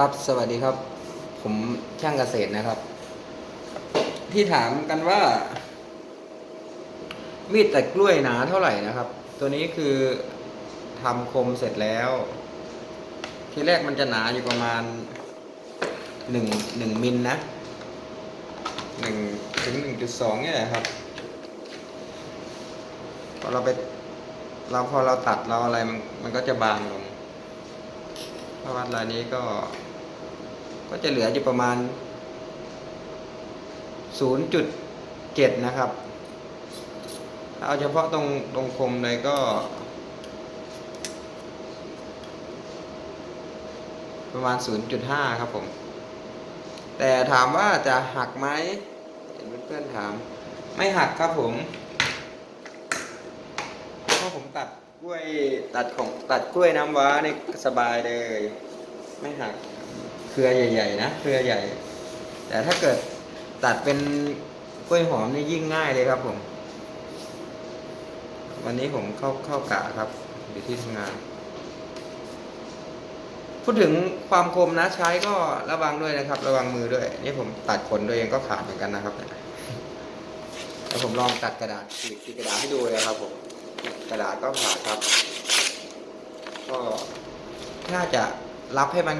ครับ สวัสดีครับ ผมช่างเกษตรนะครับ ที่ถามกันว่า มีดตัดกล้วยหนาเท่าไหร่นะครับ ตัวนี้คือทำคมเสร็จแล้ว ทีแรกมันจะหนาอยู่ประมาณหนึ่งหนึ่งมิลนะหนึ่งถึงหนึ่งจุดสองเนี่ยแหละครับพอเราไปเราพอเราตัดเราอะไรมันมันก็จะบางลงถ้าะวัดรายนี้ก็ ก็จะเหลืออยู่ประมาณ 0.7 นะครับ เอาเฉพาะตรงตรงคมเลยก็ ประมาณ 0.5 ครับผม แต่ถามว่าจะหักไหมเห็นเพื่อนๆถาม ไม่หักครับผมเพราะผมตัดกล้วยตัดของตัดกล้วยน้ำว้านี่สบายเลย ไม่หักเครือใหญ่ ๆ นะเครือใหญ่ แต่ถ้าเกิดตัดเป็นกล้วยหอมนี่ยิ่งง่ายเลยครับผม วันนี้ผมเข้าเข้ากะครับอยู่ที่ทำงาน พูดถึงความคมนะใช้ก็ระวังด้วยนะครับ ระวังมือด้วยนี่ผมตัดขนตัวเองก็ขาดเหมือนกันนะครับแล้วผมลองตัดกระดาษกรีดกระดาษให้ดูเลยครับผมกระดาษก็ขาดครับ ก็ถ้าจะ รับให้มัน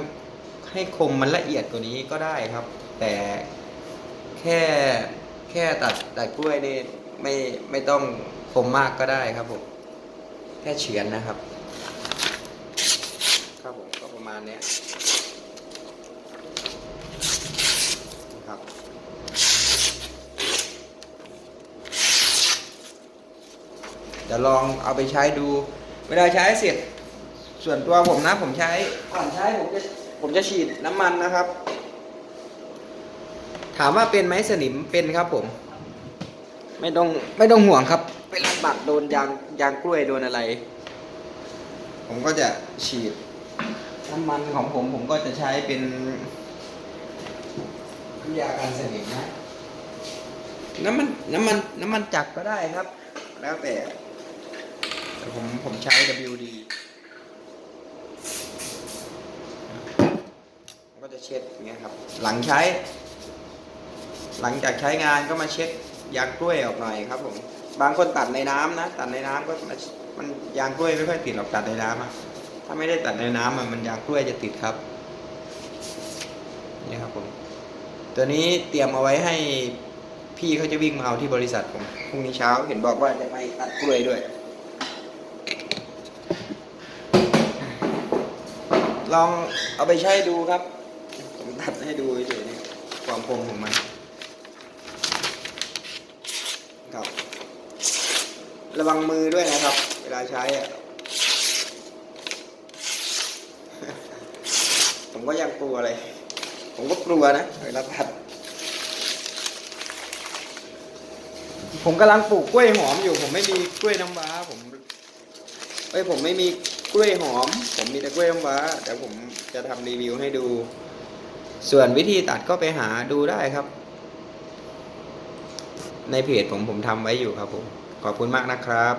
ให้คมมันละเอียดกว่านี้ก็ได้ครับ แต่แค่แค่ตัดตัดกล้วยนี่ไม่ไม่ต้องคมมากก็ได้ครับผมแค่เฉือนนะครับ ครับผมก็ประมาณเนี้ยครับเดี๋ยวลองเอาไปใช้ดู เวลาใช้เสร็จ ส่วนตัวผมนะผมใช้ก่อนใช้ผมจะผมจะฉีดน้ำมันนะครับ ถามว่าเป็นไหมสนิมเป็นครับผม ไม่ต้องไม่ต้องห่วงครับเวลาบัดโดนยางยางกล้วยโดนอะไร ผมก็จะฉีด น้ำมันของผมผมก็จะใช้เป็นน้ำยากันสนิมนะน้ำมันน้ำมันน้ำมันจักรก็ได้ครับ แล้วแต่แต่ผมผมใช้ WD ผมก็ จะเช็ดอย่างเงี้ยครับ หลังใช้ หลังจากใช้งานก็มาเช็ดยางกล้วยออกหน่อยครับผม บางคนตัดในน้ำนะ ตัดในน้ำก็มมันยางกล้วยไม่ค่อยติดหรอกตัดในน้ำอะถ้าไม่ได้ตัดในน้ำอะมันยางกล้วยจะติดครับ นี่ครับผม ตัวนี้เตรียมเอาไว้ให้พี่เขาจะวิ่งมาเอาที่บริษัทผม พรุ่งนี้เช้าเห็นบอกว่าจะไปตัดกล้วยด้วย ลองเอาไปใช้ดูครับ ตัดให้ดูเฉยๆนี่ความคมของมันครับ ระวังมือด้วยนะครับ เวลาใช้อะผมก็ยังกลัวเลย ผมก็กลัวนะเวลาตัด ผมกำลังปลูกกล้วยหอมอยู่ ผมไม่มีกล้วยน้ำว้า ผมเอ้ยผมไม่มีกล้วยหอม ผมมีแต่กล้วยน้ำว้าเดี๋ยวผมจะทำรีวิวให้ดู ส่วนวิธีตัดก็ไปหาดูได้ครับ ในเพจผมผมทำไว้อยู่ครับผม ขอบคุณมากนะครับ